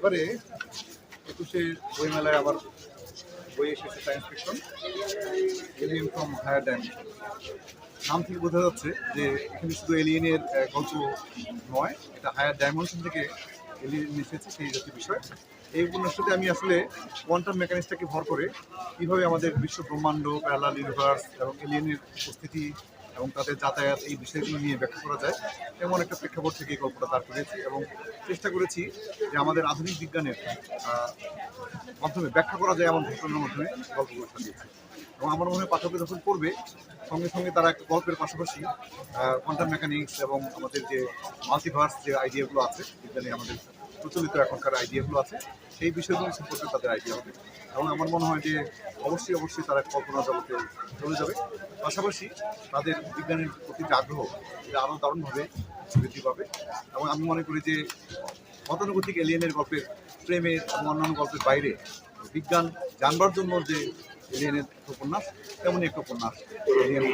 এবারে একুশে বইমেলায় আবার বই এসেছে science fiction alien from higher dimension নাম থেকে বোঝা যাচ্ছে যে এখানে শুধু এলিয়েনের গল্প নয়, এটা হায়ার ডাইমেনশন থেকে এলিয়েন এসেছে সেই জাতীয় বিষয়। এই উপন্যাসটাতে আমি আসলে কোয়ান্টাম মেকানিক্সটাকে ভর করে কীভাবে আমাদের বিশ্ব ব্রহ্মাণ্ড প্যারালাল ইউনিভার্স এবং এলিয়েনের উপস্থিতি এবং তাদের যাতায়াত এই বিষয়গুলো নিয়ে ব্যাখ্যা করা যায়। এমন একটা প্রেক্ষাপট থেকে গল্পটা দাঁড় করেছি এবং চেষ্টা করেছি যে আমাদের আধুনিক বিজ্ঞানের মাধ্যমে ব্যাখ্যা করা যায় এমন ঘটনার মাধ্যমে গল্পগুলো সাজিয়েছি এবং আমার মনে হয় পাঠকে যখন পড়বে, সঙ্গে সঙ্গে তারা একটা গল্পের পাশাপাশি কোয়ান্টাম মেকানিক্স এবং আমাদের যে মাল্টিভার্স যে আইডিয়াগুলো আছে, বিজ্ঞানে আমাদের প্রচলিত এখনকার আইডিয়াগুলো আছে, সেই বিষয়গুলো সম্পর্কে তাদের আইডিয়া হবে। এবং আমার মনে হয় যে অবশ্যই অবশ্যই তারা কল্পনা জগতে চলে যাবে। পাশাপাশি তাদের বিজ্ঞানের প্রতি যে আগ্রহ, এটা আরও দারুণভাবে বৃদ্ধি পাবে। এবং আমি মনে করি যে গতানুগতিক এলিয়েনের গল্পের প্রেমের এবং অন্যান্য গল্পের বাইরে বিজ্ঞান জানবার জন্য যে এলিয়েনের উপন্যাস, তেমনই একটা উপন্যাস, এলিয়েন।